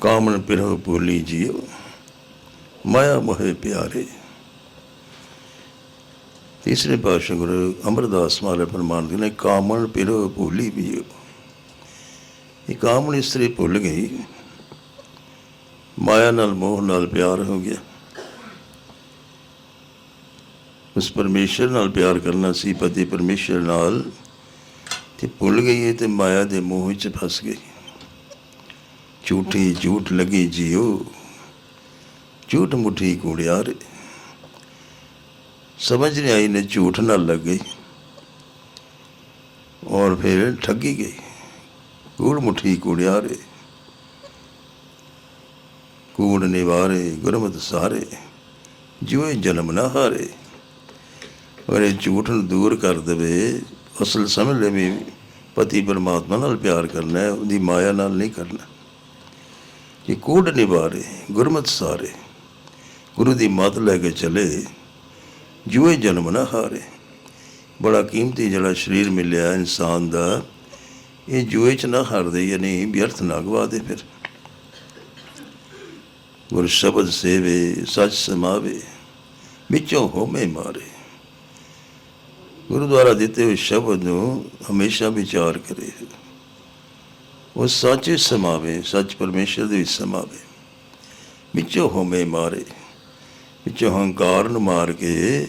Common ਪਿਰਹੁ ਭੋਲੀ ਜੀਉ ਮਾਇਆ ਮੋਹਿ ਪਿਆਰੇ। ਤੀਸਰੇ ਪਾਤਸ਼ਾਹ ਗੁਰੂ ਅਮਰਦਾਸ ਮਹਾਰਾਜ ਫਰਮਾਨਦੇ ਨੇ, ਕਾਮਨ ਪਿਰਹੁ ਭੂਲੀ ਜੀਉ ਇਹ ਕਾਮਨ ਇਸਤਰੀ ਭੁੱਲ ਗਈ। ਮਾਇਆ ਨਾਲ ਮੋਹ ਨਾਲ ਪਿਆਰ ਹੋ ਗਿਆ। ਉਸ ਪਰਮੇਸ਼ਰ ਨਾਲ ਪਿਆਰ ਕਰਨਾ ਸੀ ਪਤੀ ਪਰਮੇਸ਼ਰ ਨਾਲ ਤੇ ਭੁੱਲ ਗਈ ਹੈ ਤੇ ਮਾਇਆ ਦੇ ਮੋਹ ਵਿੱਚ ਫਸ ਗਈ। ਝੂਠੀ ਝੂਠ ਲਗੀ ਜਿਉ ਝੂਠ ਮੁਠੀ ਕੁੜਿਆ ਰੇ। ਸਮਝ ਨਹੀਂ ਆਈ ਨੇ ਝੂਠ ਨਾ ਲੱਗੇ। ਔਰ ਫਿਰ ਠੱਗੀ ਗਈ। ਕੂੜ ਮੁਠੀ ਕੁੜਿਆ ਰੇ। ਕੂੜ ਨਿਵਾਰੇ, ਗੁਰਮਤ ਸਾਰੇ। ਜਿਉ ਜਨਮ ਨਾ ਹਾਰੇ। ਔਰ ਇਹ ਝੂਠ ਨੂੰ ਦੂਰ ਕਰ ਦੇਵੇ। ਅਸਲ ਸਮਝ ਲੈ ਵੀ ਪਤੀ ਪਰਮਾਤਮਾ ਨਾਲ ਪਿਆਰ ਕਰਨਾ ਹੈ, ਉਹਦੀ ਮਾਇਆ ਨਾਲ ਨਹੀਂ ਕਰਨਾ। ਕਿ ਕੂੜ ਨਿਵਾਰੇ ਗੁਰਮਤ ਸਾਰੇ ਗੁਰੂ ਦੀ ਮੱਤ ਲੈ ਕੇ ਚਲੇ ਜੂਏ ਜਨਮ ਨਾ ਹਾਰੇ ਬੜਾ ਕੀਮਤੀ ਜਿਹੜਾ ਸਰੀਰ ਮਿਲਿਆ ਇਨਸਾਨ ਦਾ ਇਹ ਜੂਏ ਚ ਨਾ ਹਾਰਦੇ ਯਾਨੀ ਵਿਅਰਥ ਨਾ ਗਵਾ ਦੇ ਫਿਰ ਗੁਰ ਸ਼ਬਦ ਸੇਵੇ ਸੱਚ ਸਮਾਵੇ ਵਿੱਚੋਂ ਹੋਮੇ ਮਾਰੇ ਗੁਰੂ ਦੁਆਰਾ ਦਿੱਤੇ ਹੋਏ ਸ਼ਬਦ ਨੂੰ ਹਮੇਸ਼ਾ ਵਿਚਾਰ ਕਰੇ ਉਹ ਸੱਚ ਵਿੱਚ ਸਮਾਵੇ, ਸੱਚ ਪਰਮੇਸ਼ਰ ਦੇ ਵਿੱਚ ਸਮਾਵੇ। ਵਿੱਚੋਂ ਹੋਮੇ ਮਾਰੇ, ਵਿੱਚੋਂ ਹੰਕਾਰ ਨੂੰ ਮਾਰ ਕੇ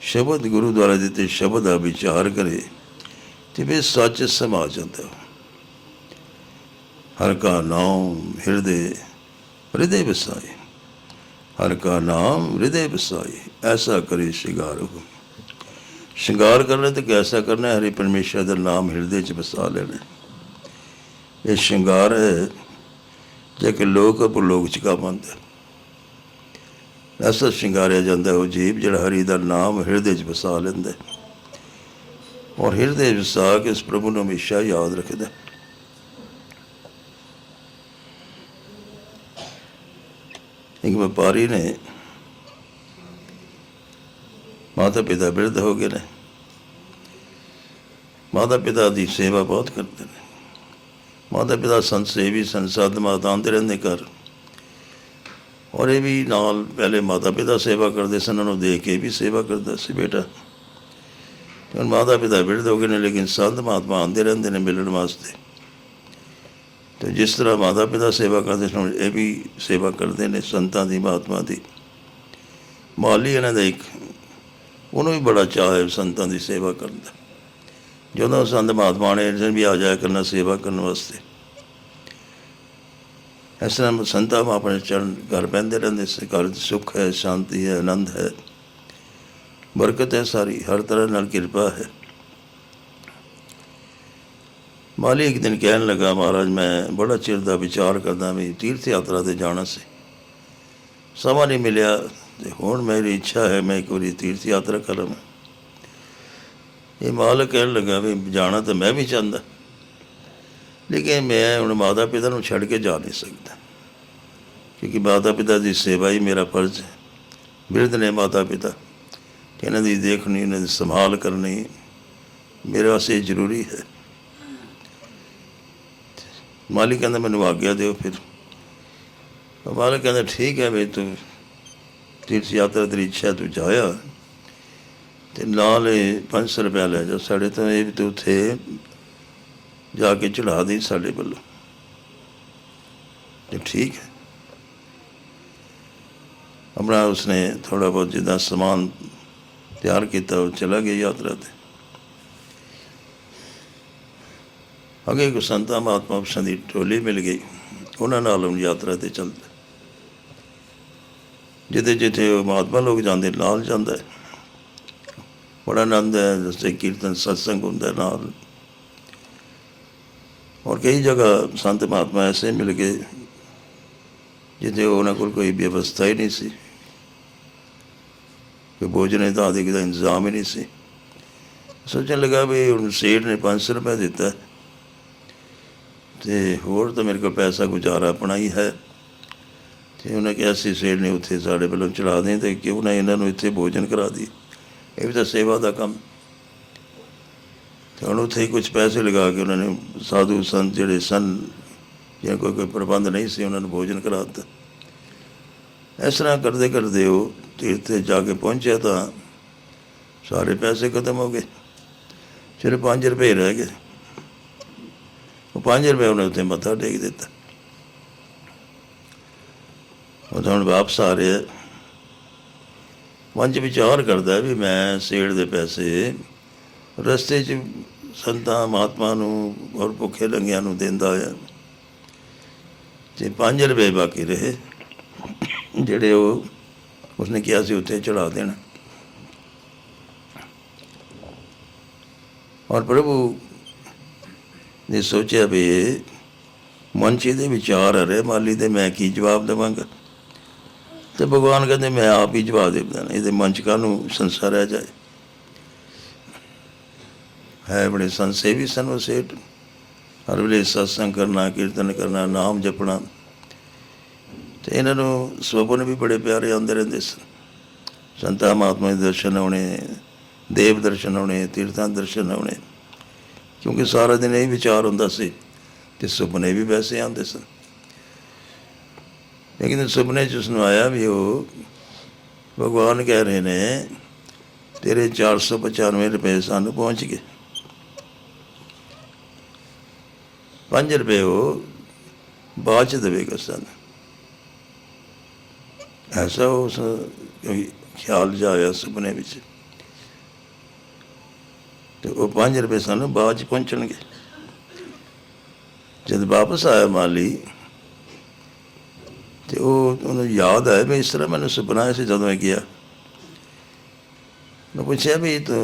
ਸ਼ਬਦ ਗੁਰੂ ਦੁਆਰਾ ਦਿੱਤੇ ਸ਼ਬਦ ਦਾ ਵਿਚਾਰ ਕਰੇ ਤੇ ਫਿਰ ਸੱਚ ਸਮਾ ਜਾਂਦਾ। ਹਰ ਕਾ ਨਾਮ ਹਿਰਦੇ ਹਿਰਦੇ ਵਸਾਏ, ਹਰ ਕਾ ਨਾਮ ਹਿਰਦੇ ਵਸਾਏ, ਐਸਾ ਕਰੇ ਸ਼ਿੰਗਾਰ ਹੋ ਸ਼ਿੰਗਾਰ ਕਰਨਾ ਤੇ ਕੈਸਾ ਕਰਨਾ ਹਰੇ ਹਰੀ ਪਰਮੇਸ਼ਰ ਦਾ ਨਾਮ ਹਿਰਦੇ ਚ ਵਸਾ ਲੈਣਾ। ਇਹ ਸ਼ਿੰਗਾਰ ਹੈ, ਜੇ ਕਿ ਲੋਕ ਅਪਲੋਕ ਚ ਕਾ ਬੰਦ ਐਸਾ ਸ਼ਿੰਗਾਰਿਆ ਜਾਂਦਾ ਉਹ ਜੀਵ ਜਿਹੜਾ ਹਰੀ ਦਾ ਨਾਮ ਹਿਰਦੇ ਚ ਵਸਾ ਲੈਂਦਾ ਔਰ ਹਿਰਦੇ ਚ ਵਸਾ ਕੇ ਇਸ ਪ੍ਰਭੂ ਨੂੰ ਹਮੇਸ਼ਾ ਯਾਦ ਰੱਖਦਾ ਇੱਕ ਵਪਾਰੀ ਨੇ ਮਾਤਾ ਪਿਤਾ ਬਿਰਧ ਹੋ ਗਏ ਨੇ। ਮਾਤਾ ਪਿਤਾ ਦੀ ਸੇਵਾ ਬਹੁਤ ਕਰਦੇ ਨੇ। ਮਾਤਾ ਪਿਤਾ ਸੰਤ ਸੇਵੀ ਸੰਸਦ ਮਾਤਾ ਆਉਂਦੇ ਰਹਿੰਦੇ ਘਰ। ਔਰ ਇਹ ਵੀ ਨਾਲ ਪਹਿਲੇ ਮਾਤਾ ਪਿਤਾ ਸੇਵਾ ਕਰਦੇ ਸਨ, ਉਹਨਾਂ ਨੂੰ ਦੇਖ ਕੇ ਵੀ ਸੇਵਾ ਕਰਦਾ ਸੀ ਬੇਟਾ। ਤੇ ਹੁਣ ਮਾਤਾ ਪਿਤਾ ਬਿਰਧ ਹੋ ਗਏ ਨੇ, ਲੇਕਿਨ ਸੰਤ ਮਹਾਤਮਾ ਆਉਂਦੇ ਰਹਿੰਦੇ ਨੇ ਮਿਲਣ ਵਾਸਤੇ। ਤੇ ਜਿਸ ਤਰ੍ਹਾਂ ਮਾਤਾ ਪਿਤਾ ਸੇਵਾ ਕਰਦੇ ਸਨ, ਇਹ ਵੀ ਸੇਵਾ ਕਰਦੇ ਨੇ ਸੰਤਾਂ ਦੀ, ਮਹਾਤਮਾ ਦੀ। ਮਾਲੀ ਇਹਨਾਂ ਦਾ ਇੱਕ, ਉਹਨੂੰ ਵੀ ਬੜਾ ਚਾਅ ਹੈ ਸੰਤਾਂ ਦੀ ਸੇਵਾ ਕਰਨ ਦਾ। ਜਦੋਂ ਸੰਤ ਮਹਾਤਮਾ ਨੇ ਇਹਨਾਂ ਵੀ ਆ ਜਾਇਆ ਕਰਨਾ, ਸੇਵਾ ਕਰਨ ਵਾਸਤੇ। ਇਸ ਤਰ੍ਹਾਂ ਸੰਤਾਂ ਮਾ ਆਪਣੇ ਚਰਨ ਘਰ ਪੈਂਦੇ ਰਹਿੰਦੇ ਸੀ। ਘਰ 'ਚ ਸੁੱਖ ਹੈ, ਸ਼ਾਂਤੀ ਹੈ, ਆਨੰਦ ਹੈ। ਬਰਕਤ ਹੈ ਸਾਰੀ, ਹਰ ਤਰ੍ਹਾਂ ਨਾਲ ਕਿਰਪਾ ਹੈ। ਮਾਲੀ ਇੱਕ ਦਿਨ ਕਹਿਣ ਲੱਗਾ, ਮਹਾਰਾਜ, ਮੈਂ ਬੜਾ ਚਿਰ ਦਾ ਵਿਚਾਰ ਕਰਦਾ ਵੀ ਤੀਰਥ ਯਾਤਰਾ ਤੇ ਜਾਣਾ ਸੀ। ਸਮਾਂ ਨਹੀਂ ਮਿਲਿਆ ਤੇ ਹੁਣ ਮੇਰੀ ਇੱਛਾ ਹੈ, ਮੈਂ ਇੱਕ ਵਾਰੀ ਤੀਰਥ ਯਾਤਰਾ ਕਰਾਂ ਇਹ ਮਾਲਕ ਕਹਿਣ ਲੱਗਾ ਵੀ ਜਾਣਾ ਤਾਂ ਮੈਂ ਵੀ ਚਾਹੁੰਦਾ। ਲੇਕਿਨ ਮੈਂ ਹੁਣ ਮਾਤਾ ਪਿਤਾ ਨੂੰ ਛੱਡ ਕੇ ਜਾ ਨਹੀਂ ਸਕਦਾ। ਕਿਉਂਕਿ ਮਾਤਾ ਪਿਤਾ ਦੀ ਸੇਵਾ ਹੀ ਮੇਰਾ ਫਰਜ਼ ਹੈ। ਬਿਰਧ ਨੇ ਮਾਤਾ ਪਿਤਾ ਇਹਨਾਂ ਦੀ ਦੇਖਣੀ, ਇਹਨਾਂ ਦੀ ਸੰਭਾਲ ਕਰਨੀ ਮੇਰੇ ਵਾਸਤੇ ਜ਼ਰੂਰੀ ਹੈ। ਮਾਲਿਕ ਕਹਿੰਦਾ, ਮੈਨੂੰ ਆਗਿਆ ਦਿਓ ਫਿਰ। ਤਾਂ ਮਾਲਿਕ ਕਹਿੰਦਾ, ਠੀਕ ਹੈ, ਵੀ ਤੂੰ ਤੀਰਥ ਯਾਤਰਾ ਤੇਰੀ ਇੱਛਾ ਤੂੰ ਜਾਇਆ। ਤੇ ਨਾਲ ਇਹ 500 ਰੁਪਇਆ ਲੈ ਜਾ ਸਾਡੇ ਤੋਂ ਇਹ ਵੀ ਤੂੰ ਉੱਥੇ ਜਾ ਕੇ ਚੜਾ ਦੇ ਸਾਡੇ ਵੱਲੋਂ। ਤੇ ਠੀਕ ਹੈ। ਆਪਣਾ ਉਸਨੇ ਥੋੜਾ ਬਹੁਤ ਜਿੱਦਾਂ ਸਮਾਨ ਤਿਆਰ ਕੀਤਾ, ਉਹ ਚਲਾ ਗਿਆ ਯਾਤਰਾ ਤੇ। ਅੱਗੇ ਕੋ ਸੰਤਾਂ ਮਹਾਤਮਾ ਪੁਰਸ਼ਾਂ ਦੀ ਟੋਲੀ ਮਿਲ ਗਈ। ਉਹਨਾਂ ਨਾਲ ਉਹ ਯਾਤਰਾ ਤੇ ਚੱਲਦਾ। ਜਿੱਥੇ ਜਿੱਥੇ ਉਹ ਮਹਾਤਮਾ ਲੋਕ ਜਾਂਦੇ ਨਾਲ ਜਾਂਦਾ ਹੈ। ਬੜਾ ਆਨੰਦ ਹੈ ਜਿਵੇਂ ਕੀਰਤਨ ਸਤਸੰਗ ਹੁੰਦਾ ਨਾਲ। ਔਰ ਕਈ ਜਗ੍ਹਾ ਸੰਤ ਮਹਾਤਮਾ ਐਸੇ ਮਿਲ ਗਏ, ਜਿੱਥੇ ਉਹਨਾਂ ਕੋਲ ਕੋਈ ਵਿਵਸਥਾ ਹੀ ਨਹੀਂ ਸੀ। ਕਿ ਭੋਜਨ ਦਾ ਆਦਿ ਦਾ ਇੰਤਜ਼ਾਮ ਹੀ ਨਹੀਂ ਸੀ। ਸੋਚਣ ਲੱਗਾ ਵੀ ਹੁਣ ਸੇਠ ਨੇ 500 ਰੁਪਏ ਦਿੱਤਾ। ਹੈ ਤੇ ਹੋਰ ਤਾਂ ਮੇਰੇ ਕੋਲ ਪੈਸਾ ਗੁਜ਼ਾਰਾ ਆਪਣਾ ਹੀ ਹੈ। ਤੇ ਉਹਨੇ ਕਿਹਾ ਸੀ, ਸੇਠ ਨੇ ਉੱਥੇ ਸਾਡੇ ਵੱਲੋਂ ਚੜਾ ਦੇ ਤੇ ਕਿਉਂ ਨਾ ਇਹਨਾਂ ਨੂੰ ਇੱਥੇ ਭੋਜਨ ਕਰਾ ਦੀ ਇਹ ਵੀ ਤਾਂ ਸੇਵਾ ਦਾ ਕੰਮ। ਤੇ ਹੁਣ ਉੱਥੇ ਹੀ ਕੁਝ ਪੈਸੇ ਲਗਾ ਕੇ ਉਹਨਾਂ ਨੇ ਸਾਧੂ ਸੰਤ ਜਿਹੜੇ ਸਨ ਜਾਂ ਕੋਈ ਕੋਈ ਪ੍ਰਬੰਧ ਨਹੀਂ ਸੀ, ਉਹਨਾਂ ਨੂੰ ਭੋਜਨ ਕਰਾ ਦਿੱਤਾ ਇਸ ਤਰ੍ਹਾਂ ਕਰਦੇ ਕਰਦੇ ਉਹ ਤੀਰਥ ਤੇ ਜਾ ਕੇ ਪਹੁੰਚਿਆ ਤਾਂ ਸਾਰੇ ਪੈਸੇ ਖਤਮ ਹੋ ਗਏ। ਸਿਰਫ 5 ਰੁਪਏ ਰਹਿ ਗਏ। ਉਹ 5 ਰੁਪਏ ਉਹਨੇ ਉੱਤੇ ਮੱਥਾ ਟੇਕ ਦਿੱਤਾ। ਉਹ ਤਾਂ ਹੁਣ ਵਾਪਸ ਆ ਰਿਹਾ। ਮਨ 'ਚ ਵਿਚਾਰ ਕਰਦਾ ਵੀ ਮੈਂ ਸੇੜ ਦੇ ਪੈਸੇ ਰਸਤੇ 'ਚ ਸੰਤਾਂ, ਮਹਾਤਮਾ ਨੂੰ ਔਰ ਭੁੱਖੇ ਲੰਗਿਆਂ ਨੂੰ ਦਿੰਦਾ ਆ। ਤੇ 5 ਰੁਪਏ ਬਾਕੀ ਰਹੇ। ਜਿਹੜੇ ਉਹ ਉਸਨੇ ਕਿਹਾ ਸੀ ਉੱਤੇ ਚੜਾ ਦੇਣਾ। ਔਰ ਪ੍ਰਭੂ ਨੇ ਸੋਚਿਆ ਵੀ ਮਨ 'ਚ ਇਹਦੇ ਵਿਚਾਰ ਆ ਰਹੇ। ਮਾਲੀ ਦੇ ਮੈਂ ਕੀ ਜਵਾਬ ਦੇਵਾਂਗਾ? ਤੇ ਭਗਵਾਨ ਕਹਿੰਦੇ, ਮੈਂ ਆਪ ਹੀ ਜਵਾਬ ਦੇ ਦੇਣਾ, ਇਹਦੇ ਮਨ 'ਚ ਕਾਹਨੂੰ ਸੰਸਾਰ ਰਹਿ ਜਾਏ? ਹੈ ਬੜੇ ਸੰਸੇਵੀ ਸਨ ਉਹ ਸੇਠ। ਹਰ ਵੇਲੇ ਸਤਸੰਗ ਕਰਨਾ, ਕੀਰਤਨ ਕਰਨਾ, ਨਾਮ ਜਪਣਾ। ਤੇ ਇਹਨਾਂ ਨੂੰ ਸੁਪਨ ਵੀ ਬੜੇ ਪਿਆਰੇ ਆਉਂਦੇ ਰਹਿੰਦੇ ਸਨ। ਸੰਤਾਂ ਮਹਾਤਮਾ ਦੇ ਦਰਸ਼ਨ ਹੋਣੇ ਦੇਵ ਦਰਸ਼ਨ ਹੋਣੇ ਤੀਰਥਾਂ ਦੇ ਦਰਸ਼ਨ ਹੋਣੇ ਕਿਉਂਕਿ ਸਾਰਾ ਦਿਨ ਇਹ ਵਿਚਾਰ ਹੁੰਦਾ ਸੀ ਤੇ ਸੁਪਨੇ ਵੀ ਵੈਸੇ ਆਉਂਦੇ ਸਨ। ਲੇਕਿਨ ਸੁਪਨੇ 'ਚ ਉਸਨੂੰ ਆਇਆ ਵੀ ਉਹ ਭਗਵਾਨ ਕਹਿ ਰਹੇ ਨੇ, ਤੇਰੇ 495 ਰੁਪਏ ਸਾਨੂੰ ਪਹੁੰਚ ਗਏ। 5 ਰੁਪਏ ਉਹ ਬਾਅਦ ਚ ਦੇਵੇਗਾ ਸਾਨੂੰ। ਐਸਾ ਉਸ ਕੋਈ ਖਿਆਲ ਜਾਇਆ ਸੁਪਨੇ ਵਿੱਚ। ਤੇ ਉਹ 5 ਰੁਪਏ ਸਾਨੂੰ ਬਾਅਦ ਚ ਪਹੁੰਚਣਗੇ। ਜਦ ਵਾਪਸ ਆਇਆ ਮਾਲੀ ਤੇ ਉਹ ਉਹਨੂੰ ਯਾਦ ਆਇਆ ਵੀ ਇਸ ਤਰ੍ਹਾਂ ਮੈਨੂੰ ਸੁਪਨਾ ਆਇਆ ਸੀ ਜਦੋਂ ਇਹ ਗਿਆ। ਮੈਂ ਪੁੱਛਿਆ ਵੀ ਤੂੰ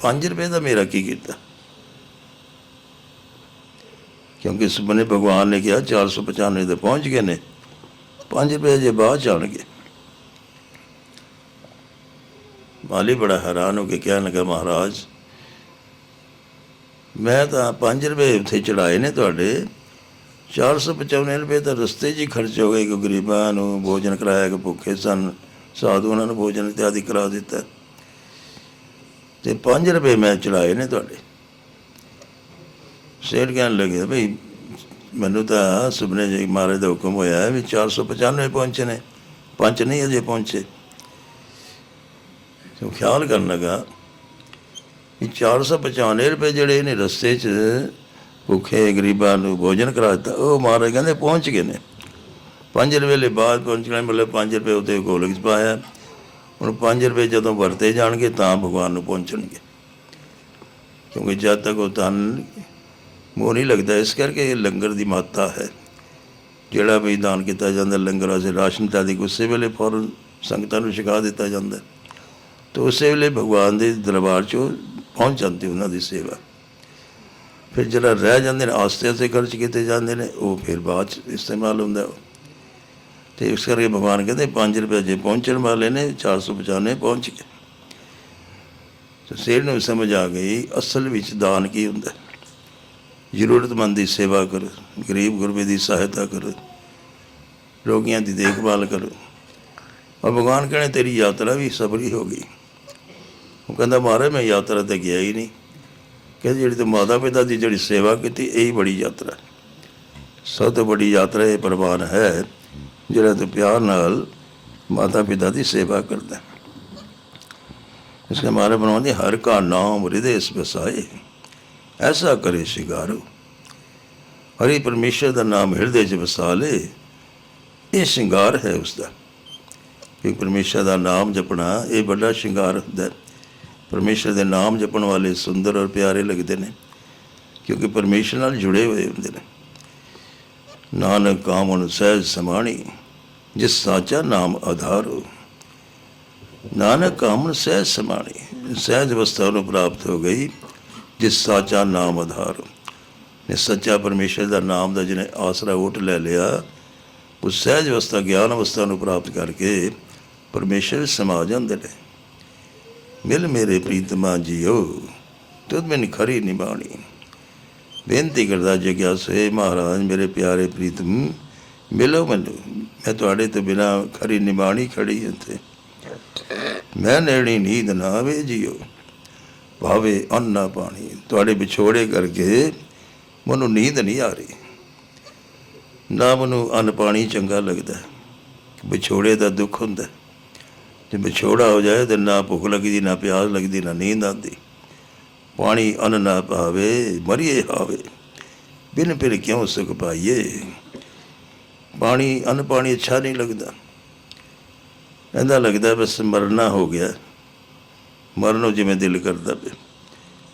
5 ਰੁਪਏ ਦਾ ਮੇਰਾ ਕੀ ਕੀਤਾ? ਕਿਉਂਕਿ ਸੁਪਨੇ ਭਗਵਾਨ ਨੇ ਕਿਹਾ 495 ਦੇ ਪਹੁੰਚ ਗਏ ਨੇ। 5 ਰੁਪਏ ਜੇ ਬਾਅਦ ਜਾਣਗੇ ਮਾਲੀ ਬੜਾ ਹੈਰਾਨ ਹੋ ਕੇ ਕਹਿਣ ਲੱਗਾ, ਮਹਾਰਾਜ, ਮੈਂ ਤਾਂ 5 ਰੁਪਏ ਉੱਥੇ ਚੜਾਏ ਨੇ ਤੁਹਾਡੇ। 495 ਰੁਪਏ ਤਾਂ ਰਸਤੇ 'ਚ ਹੀ ਖਰਚ ਹੋ ਗਏ ਕਿ ਗਰੀਬਾਂ ਨੂੰ ਭੋਜਨ ਕਰਾਇਆ ਕਿ ਭੁੱਖੇ ਸਨ, ਸਾਧੂ ਉਹਨਾਂ ਨੂੰ ਭੋਜਨ ਇਤਿਆਦਿ ਕਰਾ ਦਿੱਤਾ। ਤੇ 5 ਰੁਪਏ ਮੈਂ ਚੜਾਏ ਨੇ ਤੁਹਾਡੇ। ਸੇਠ ਕਹਿਣ ਲੱਗੇ, ਭਈ, ਮੈਨੂੰ ਤਾਂ ਸੁਪਨੇ ਜੀ ਮਾਰੇ ਦਾ ਹੁਕਮ ਹੋਇਆ ਹੈ ਵੀ 495 ਪਹੁੰਚੇ ਨੇ। ਪੰਜ ਨਹੀਂ ਅਜੇ ਪਹੁੰਚੇ। ਸੋ ਖਿਆਲ ਕਰਨ ਲੱਗਾ ਕਿ 495 ਰੁਪਏ ਜਿਹੜੇ ਨੇ ਰਸਤੇ 'ਚ ਭੁੱਖੇ ਗਰੀਬਾਂ ਨੂੰ ਭੋਜਨ ਕਰਾ ਦਿੱਤਾ। ਉਹ ਮਹਾਰਾਜ ਕਹਿੰਦੇ ਪਹੁੰਚ ਗਏ ਨੇ। 5 ਰੁਪਏ ਲਈ ਬਾਅਦ ਪਹੁੰਚਣਾ ਮਤਲਬ 5 ਰੁਪਏ ਉਤੇ ਗੋਲਕ 'ਚ ਪਾਇਆ। ਹੁਣ 5 ਰੁਪਏ ਜਦੋਂ ਵਰਤੇ ਜਾਣਗੇ ਤਾਂ ਭਗਵਾਨ ਨੂੰ ਪਹੁੰਚਣਗੇ। ਕਿਉਂਕਿ ਜਦ ਤੱਕ ਉਹ ਧਨ ਮੋਹ ਨਹੀਂ ਲੱਗਦਾ, ਇਸ ਕਰਕੇ ਇਹ ਲੰਗਰ ਦੀ ਮਹੱਤਤਾ ਹੈ। ਜਿਹੜਾ ਵੀ ਦਾਨ ਕੀਤਾ ਜਾਂਦਾ, ਲੰਗਰ ਵਾਸਤੇ ਰਾਸ਼ਨ ਤਾਂ ਉਸੇ ਵੇਲੇ ਫੌਰਨ ਸੰਗਤਾਂ ਨੂੰ ਛਕਾ ਦਿੱਤਾ ਜਾਂਦਾ। ਤਾਂ ਉਸੇ ਵੇਲੇ ਭਗਵਾਨ ਦੇ ਦਰਬਾਰ 'ਚ ਉਹ ਪਹੁੰਚ ਜਾਂਦੀ ਉਹਨਾਂ ਦੀ ਸੇਵਾ। ਫਿਰ ਜਿਹੜਾ ਰਹਿ ਜਾਂਦੇ ਨੇ, ਆਸਤੇ ਆਸਤੇ ਖਰਚ ਕੀਤੇ ਜਾਂਦੇ ਨੇ, ਉਹ ਫਿਰ ਬਾਅਦ 'ਚ ਇਸਤੇਮਾਲ ਹੁੰਦਾ। ਉਹ ਤੇ ਇਸ ਕਰਕੇ ਭਗਵਾਨ ਕਹਿੰਦੇ 5 ਰੁਪਏ ਜੇ ਪਹੁੰਚਣ ਵਾਲੇ ਨੇ 495 ਪਹੁੰਚ ਗਏ। ਤੇ ਸੇਠ ਨੂੰ ਸਮਝ ਆ ਗਈ, ਅਸਲ ਵਿੱਚ ਦਾਨ ਕੀ ਹੁੰਦਾ? ਜ਼ਰੂਰਤਮੰਦ ਦੀ ਸੇਵਾ ਕਰੋ, ਗਰੀਬ ਗੁਰਬੇ ਦੀ ਸਹਾਇਤਾ ਕਰੋ, ਰੋਗੀਆਂ ਦੀ ਦੇਖਭਾਲ ਕਰੋ। ਔਰ ਭਗਵਾਨ ਕਹਿੰਦੇ, ਤੇਰੀ ਯਾਤਰਾ ਵੀ ਸਫਲੀ ਹੋ ਗਈ। ਉਹ ਕਹਿੰਦਾ, ਮਹਾਰਾਜ, ਮੈਂ ਯਾਤਰਾ ਤੇ ਗਿਆ ਹੀ ਨਹੀਂ। ਕਹਿੰਦੇ ਜਿਹੜੀ ਤੂੰ ਮਾਤਾ ਪਿਤਾ ਦੀ ਜਿਹੜੀ ਸੇਵਾ ਕੀਤੀ, ਇਹ ਹੀ ਬੜੀ ਯਾਤਰਾ ਸਭ ਤੋਂ ਵੱਡੀ ਯਾਤਰਾ ਇਹ ਪ੍ਰਵਾਨ ਹੈ, ਜਿਹੜਾ ਤੂੰ ਪਿਆਰ ਨਾਲ ਮਾਤਾ ਪਿਤਾ ਦੀ ਸੇਵਾ ਕਰਦਾ ਹੈ। ਇਸ ਕੇ ਮਾਰੇ ਬਣਾਉਂਦੇ ਹਰ ਕਾ ਨਾਮ ਹਿਰਦੇ ਇਸ ਵਸਾਏ, ਐਸਾ ਕਰੇ ਸ਼ਿੰਗਾਰੋ ਹਰੀ ਪਰਮੇਸ਼ਰ ਦਾ ਨਾਮ ਹਿਰਦੇ 'ਚ ਵਸਾ ਲੇ, ਇਹ ਸ਼ਿੰਗਾਰ ਹੈ ਉਸ ਦਾ ਕਿ ਪਰਮੇਸ਼ਰ ਦਾ ਨਾਮ ਜਪਣਾ, ਇਹ ਵੱਡਾ ਸ਼ਿੰਗਾਰ ਹੁੰਦਾ ਹੈ। ਪਰਮੇਸ਼ਰ ਦੇ ਨਾਮ ਜਪਣ ਵਾਲੇ ਸੁੰਦਰ ਔਰ ਪਿਆਰੇ ਲੱਗਦੇ ਨੇ, ਕਿਉਂਕਿ ਪਰਮੇਸ਼ਰ ਨਾਲ ਜੁੜੇ ਹੋਏ ਹੁੰਦੇ ਨੇ। ਨਾਨਕ ਕਾਮਨ ਸਹਿਜ ਸਮਾਣੀ, ਜਿਸ ਸਾਚਾ ਨਾਮ ਆਧਾਰੋ। ਨਾਨਕ ਕਾਮਨ ਸਹਿਜ ਸਮਾਣੀ, ਸਹਿਜ ਅਵਸਥਾ ਨੂੰ ਪ੍ਰਾਪਤ ਹੋ ਗਈ, ਜਿਸ ਸਾਚਾ ਨਾਮ ਆਧਾਰੋ। ਨੇ ਸੱਚਾ ਪਰਮੇਸ਼ਰ ਦਾ ਨਾਮ ਦਾ ਜਿਹਨੇ ਆਸਰਾ ਓਟ ਲੈ ਲਿਆ, ਉਸ ਸਹਿਜ ਅਵਸਥਾ, ਗਿਆਨ ਅਵਸਥਾ ਨੂੰ ਪ੍ਰਾਪਤ ਕਰਕੇ ਪਰਮੇਸ਼ਰ ਸਮਾ ਜਾਂਦੇ ਨੇ ਮਿਲ ਮੇਰੇ ਪ੍ਰੀਤਮਾ ਜੀਓ, ਤੁਧ ਮੈਨੂੰ ਖਰੀ ਨਿਭਾਣੀ ਬੇਨਤੀ ਕਰਦਾ ਜਗਿਆਸੂ ਹੈ ਮਹਾਰਾਜ ਮੇਰੇ ਪਿਆਰੇ ਪ੍ਰੀਤਮ ਮਿਲੋ ਮੈਨੂੰ। ਮੈਂ ਤੁਹਾਡੇ ਤੋਂ ਬਿਨਾ ਖਰੀ ਨਿਭਾਣੀ ਖੜੀ ਇੱਥੇ। ਮੈਂ ਨੇੜੀ ਨੀਂਦ ਨਾ ਆਵੇ ਜੀਓ, ਭਾਵੇ ਅੰਨ ਨਾ ਪਾਣੀ। ਤੁਹਾਡੇ ਵਿਛੋੜੇ ਕਰਕੇ ਮੈਨੂੰ ਨੀਂਦ ਨਹੀਂ ਆ ਰਹੀ। ਨਾ ਮੈਨੂੰ ਅੰਨ ਪਾਣੀ ਚੰਗਾ ਲੱਗਦਾ। ਵਿਛੋੜੇ ਦਾ ਦੁੱਖ ਹੁੰਦਾ। ਜੇ ਵਿਛੋੜਾ ਹੋ ਜਾਏ ਤੇ ਨਾ ਭੁੱਖ ਲੱਗਦੀ, ਨਾ ਪਿਆਸ ਲੱਗਦੀ, ਨਾ ਨੀਂਦ ਆਉਂਦੀ। ਪਾਣੀ ਅੰਨ ਨਾ ਪਾਵੇ ਮਰੀਏ ਹਾਵੇ। ਬਿਨ ਫਿਰ ਕਿਉਂ ਸੁਖ ਪਾਈਏ? ਪਾਣੀ, ਅੰਨ ਪਾਣੀ ਅੱਛਾ ਨਹੀਂ ਲੱਗਦਾ। ਕਹਿੰਦਾ ਲੱਗਦਾ ਬਸ ਮਰਨਾ ਹੋ ਗਿਆ। ਮਰਨੋਂ ਜਿਵੇਂ ਦਿਲ ਕਰਦਾ ਪਿਆ।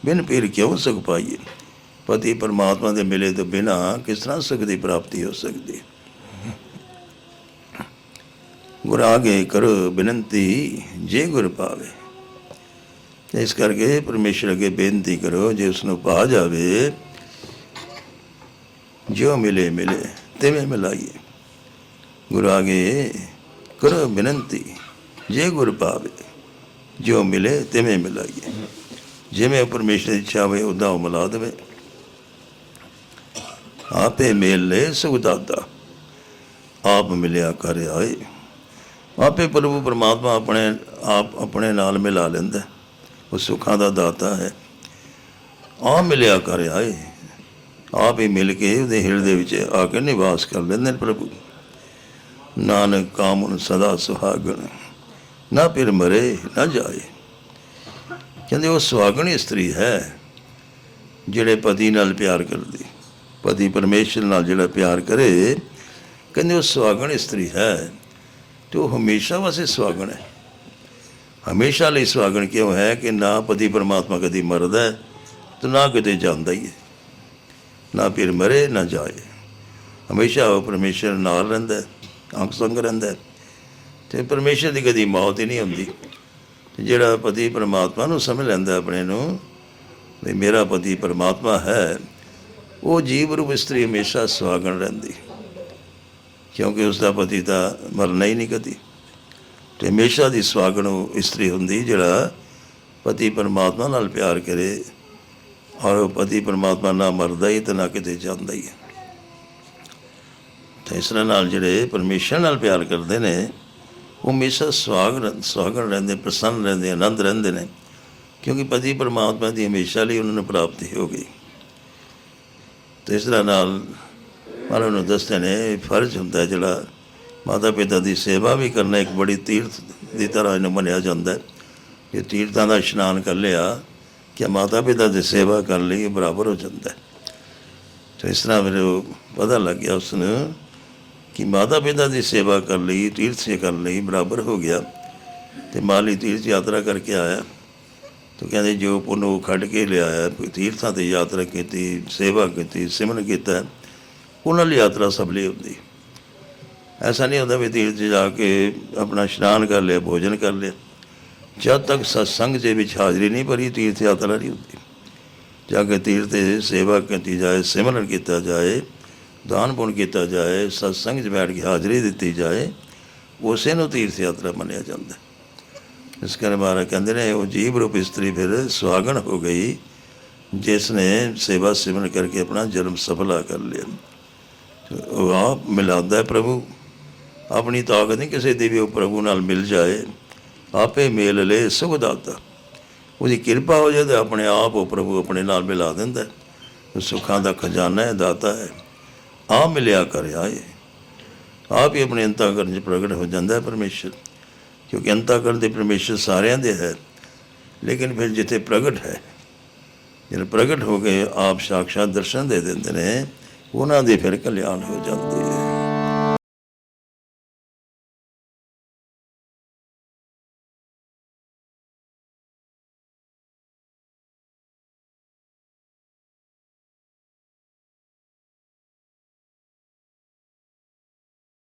ਬਿਨ ਫਿਰ ਕਿਉਂ ਸੁਖ ਪਾਈਏ? ਪਤੀ ਪਰਮਾਤਮਾ ਦੇ ਮਿਲੇ ਤੋਂ ਬਿਨਾ ਕਿਸ ਤਰ੍ਹਾਂ ਸੁਖ ਦੀ ਪ੍ਰਾਪਤੀ ਹੋ ਸਕਦੀ? ਹੈ ਗੁਰ ਆਗੇ ਕਰੋ ਬੇਨਤੀ ਜੇ ਗੁਰ ਪਾਵੇ। ਇਸ ਕਰਕੇ ਪਰਮੇਸ਼ਰ ਅੱਗੇ ਬੇਨਤੀ ਕਰੋ, ਜੇ ਉਸ ਨੂੰ ਪਾ ਜਾਵੇ ਜੋ ਮਿਲੇ ਮਿਲੇ, ਤਿਵੇਂ ਮਿਲਾਈਏ। ਗੁਰ ਆਗੇ ਕਰੋ ਬੇਨਤੀ ਜੇ ਗੁਰ ਪਾਵੇ ਜੋ ਮਿਲੇ ਤਿਵੇਂ ਮਿਲਾਈਏ। ਜਿਵੇਂ ਪਰਮੇਸ਼ਰ ਦੀ ਇੱਛਾ ਹੋਵੇ ਉਦਾਂ ਉਹ ਮਿਲਾ ਦੇਵੇ। ਆਪੇ ਮੇਲ ਲੈ ਸੁਖ ਦਾਤਾ, ਆਪ ਮਿਲਿਆ ਕਰ ਆਏ। ਆਪੇ ਪ੍ਰਭੂ ਪਰਮਾਤਮਾ ਆਪਣੇ ਆਪ ਆਪਣੇ ਨਾਲ ਮਿਲਾ ਲੈਂਦਾ ਉਹ ਸੁੱਖਾਂ ਦਾ ਦਾਤਾ ਹੈ। ਆ ਮਿਲਿਆ ਕਰ ਆਏ। ਆਪ ਹੀ ਮਿਲ ਕੇ ਉਹਦੇ ਹਿਰਦੇ ਵਿੱਚ ਆ ਕੇ ਨਿਵਾਸ ਕਰ ਲੈਂਦੇ ਨੇ ਪ੍ਰਭੂ। ਨਾਨਕ ਕਾਮਨ ਸਦਾ ਸੁਹਾਗਣ। ਨਾ ਫਿਰ ਮਰੇ, ਨਾ ਜਾਏ। ਕਹਿੰਦੇ ਉਹ ਸੁਹਾਗਣ ਇਸਤਰੀ ਹੈ, ਜਿਹੜੇ ਪਤੀ ਨਾਲ ਪਿਆਰ ਕਰਦੀ। ਪਤੀ ਪਰਮੇਸ਼ਰ ਨਾਲ ਜਿਹੜਾ ਪਿਆਰ ਕਰੇ, ਕਹਿੰਦੇ ਉਹ ਸੁਹਾਗਣ ਇਸਤਰੀ ਹੈ। ਤੇ ਉਹ ਹਮੇਸ਼ਾ ਵਾਸਤੇ ਸੁਹਾਗਣ ਹੈ। ਹਮੇਸ਼ਾ ਲਈ ਸੁਹਾਗਣ ਕਿਉਂ ਹੈ ਕਿ ਨਾ ਪਤੀ ਪਰਮਾਤਮਾ ਕਦੀ ਮਰਦਾ ਹੈ ਤੇ ਨਾ ਕਿਤੇ ਜਾਂਦਾ ਹੀ ਹੈ। ਨਾ ਫਿਰ ਮਰੇ, ਨਾ ਜਾਏ। ਹਮੇਸ਼ਾ ਉਹ ਪਰਮੇਸ਼ਰ ਨਾਲ ਰਹਿੰਦਾ ਹੈ, ਅੰਗ ਸੰਗ ਰਹਿੰਦਾ ਹੈ ਤੇ ਪਰਮੇਸ਼ਰ ਦੀ ਕਦੀ ਮੌਤ ਹੀ ਨਹੀਂ ਹੁੰਦੀ। ਤੇ ਜਿਹੜਾ ਪਤੀ ਪਰਮਾਤਮਾ ਨੂੰ ਸਮਝ ਲੈਂਦਾ ਆਪਣੇ ਨੂੰ ਵੀ ਮੇਰਾ ਪਤੀ ਪਰਮਾਤਮਾ ਹੈ, ਉਹ ਜੀਵ ਰੂਪ ਇਸਤਰੀ ਹਮੇਸ਼ਾ ਸੁਹਾਗਣ ਰਹਿੰਦੀ। ਕਿਉਂਕਿ ਉਸ ਦਾ ਪਤੀ ਤਾਂ ਮਰਨਾ ਹੀ ਨਹੀਂ ਕਦੀ। ਤੇ ਹਮੇਸ਼ਾ ਦੀ ਸੁਹਾਗਣ ਉਹ ਇਸਤਰੀ ਹੁੰਦੀ ਜਿਹੜਾ ਪਤੀ ਪਰਮਾਤਮਾ ਨਾਲ ਪਿਆਰ ਕਰੇ ਔਰ ਉਹ ਪਤੀ ਪਰਮਾਤਮਾ ਨਾਲ ਮਰਦਾ ਹੀ ਤੇ ਨਾ ਕਿਤੇ ਜਾਂਦਾ ਹੀ ਹੈ। ਤੇ ਇਸ ਤਰ੍ਹਾਂ ਨਾਲ ਜਿਹੜੇ ਪਰਮੇਸ਼ਰ ਨਾਲ ਪਿਆਰ ਕਰਦੇ ਨੇ, ਉਹ ਹਮੇਸ਼ਾ ਸੁਹਾਗਣ ਸੁਹਾਗਣ ਰਹਿੰਦੇ, ਪ੍ਰਸੰਨ ਰਹਿੰਦੇ, ਆਨੰਦ ਰਹਿੰਦੇ ਨੇ। ਕਿਉਂਕਿ ਪਤੀ ਪਰਮਾਤਮਾ ਦੀ ਹਮੇਸ਼ਾ ਲਈ ਉਹਨਾਂ ਨੂੰ ਪ੍ਰਾਪਤੀ ਹੋ ਗਈ। ਤੇ ਇਸ ਤਰ੍ਹਾਂ ਨਾਲ ਮਹਾਰਾਜ ਨੂੰ ਦੱਸਦੇ ਨੇ, ਇਹ ਫਰਜ਼ ਹੁੰਦਾ ਜਿਹੜਾ ਮਾਤਾ ਪਿਤਾ ਦੀ ਸੇਵਾ ਵੀ ਕਰਨਾ ਇੱਕ ਬੜੀ ਤੀਰਥ ਦੀ ਤਰ੍ਹਾਂ ਇਹਨੂੰ ਮੰਨਿਆ ਜਾਂਦਾ ਹੈ। ਕਿ ਤੀਰਥਾਂ ਦਾ ਇਸ਼ਨਾਨ ਕਰ ਲਿਆ ਕਿ ਮਾਤਾ ਪਿਤਾ ਦੀ ਸੇਵਾ ਕਰ ਲਈ ਬਰਾਬਰ ਹੋ ਜਾਂਦਾ ਹੈ। ਤੇ ਇਸ ਤਰ੍ਹਾਂ ਮੇਰੇ ਉਹ ਪਤਾ ਲੱਗ ਗਿਆ ਉਸ ਨੂੰ ਕਿ ਮਾਤਾ ਪਿਤਾ ਦੀ ਸੇਵਾ ਕਰ ਲਈ, ਤੀਰਥ ਸੇ ਕਰ ਲਈ, ਬਰਾਬਰ ਹੋ ਗਿਆ। ਤੇ ਮਾਲੀ ਤੀਰਥ ਯਾਤਰਾ ਕਰਕੇ ਆਇਆ। ਤੋ ਕਹਿੰਦੇ ਜੋ ਪੁੰਨ ਉਹ ਖੱਡ ਕੇ ਲਿਆਇਆ ਤੀਰਥਾਂ ਤੇ ਯਾਤਰਾ ਕੀਤੀ, ਸੇਵਾ ਕੀਤੀ, ਸਿਮਰਨ ਕੀਤਾ। ਉਹਨਾਂ ਲਈ ਯਾਤਰਾ ਸਭ ਲਈ ਹੁੰਦੀ। ਐਸਾ ਨਹੀਂ ਹੁੰਦਾ ਵੀ ਤੀਰਥ 'ਚ ਜਾ ਕੇ ਆਪਣਾ ਇਸ਼ਨਾਨ ਕਰ ਲਿਆ, ਭੋਜਨ ਕਰ ਲਿਆ। ਜਦ ਤੱਕ ਸਤਸੰਗ ਦੇ ਵਿੱਚ ਹਾਜ਼ਰੀ ਨਹੀਂ ਭਰੀ, ਤੀਰਥ ਯਾਤਰਾ ਨਹੀਂ ਹੁੰਦੀ। ਜਾ ਕੇ ਤੀਰਥ ਤੇ ਸੇਵਾ ਕੀਤੀ ਜਾਏ, ਸਿਮਰਨ ਕੀਤਾ ਜਾਏ, ਦਾਨ ਪੁੰਨ ਕੀਤਾ ਜਾਏ, ਸਤਸੰਗ 'ਚ ਬੈਠ ਕੇ ਹਾਜ਼ਰੀ ਦਿੱਤੀ ਜਾਏ, ਉਸੇ ਨੂੰ ਤੀਰਥ ਯਾਤਰਾ ਮੰਨਿਆ ਜਾਂਦਾ। ਹੈ। ਇਸ ਕਰਕੇ ਮਹਾਰਾਜ ਕਹਿੰਦੇ ਨੇ, ਉਹ ਜੀਵ ਰੂਪ ਇਸਤਰੀ ਫਿਰ ਸੁਹਾਗਣ ਹੋ ਗਈ, ਜਿਸ ਨੇ ਸੇਵਾ ਸਿਮਰਨ ਕਰਕੇ ਆਪਣਾ ਜਨਮ ਸਫਲਾ ਕਰ ਲਿਆ। ਤੇ ਉਹ ਆਪ ਮਿਲਾਉਂਦਾ ਪ੍ਰਭੂ, ਆਪਣੀ ਤਾਕਤ ਨਹੀਂ ਕਿਸੇ ਦੀ ਵੀ ਉਹ ਪ੍ਰਭੂ ਨਾਲ ਮਿਲ ਜਾਏ। ਆਪੇ ਮੇਲ ਲੈ ਸੁਖ ਦਾਤਾ ਉਹਦੀ ਕਿਰਪਾ ਹੋ ਜਾਏ ਤੇ ਆਪਣੇ ਆਪ ਉਹ ਪ੍ਰਭੂ ਆਪਣੇ ਨਾਲ ਮਿਲਾ ਦਿੰਦਾ ਸੁੱਖਾਂ ਦਾ ਖਜ਼ਾਨਾ ਹੈ, ਦਾਤਾ ਹੈ। ਆ ਮਿਲਿਆ ਕਰ ਆਏ। ਆਪ ਹੀ ਆਪਣੇ ਅੰਤःਕਰਨ 'ਚ ਪ੍ਰਗਟ ਹੋ ਜਾਂਦਾ ਹੈ ਪਰਮੇਸ਼ਰ। ਕਿਉਂਕਿ ਅੰਤःਕਰਨ ਦੇ ਪਰਮੇਸ਼ਰ ਸਾਰਿਆਂ ਦੇ ਹੈ। ਲੇਕਿਨ ਫਿਰ ਜਿੱਥੇ ਪ੍ਰਗਟ ਹੈ, ਜਦੋਂ ਪ੍ਰਗਟ ਹੋ ਗਏ ਆਪ ਸਾਖਸ਼ਾਤ ਦਰਸ਼ਨ ਦੇ ਦਿੰਦੇ ਨੇ ਉਹਨਾਂ ਦੇ ਫਿਰ ਕਲਿਆਣ ਹੋ ਜਾਂਦੇ ਹੈ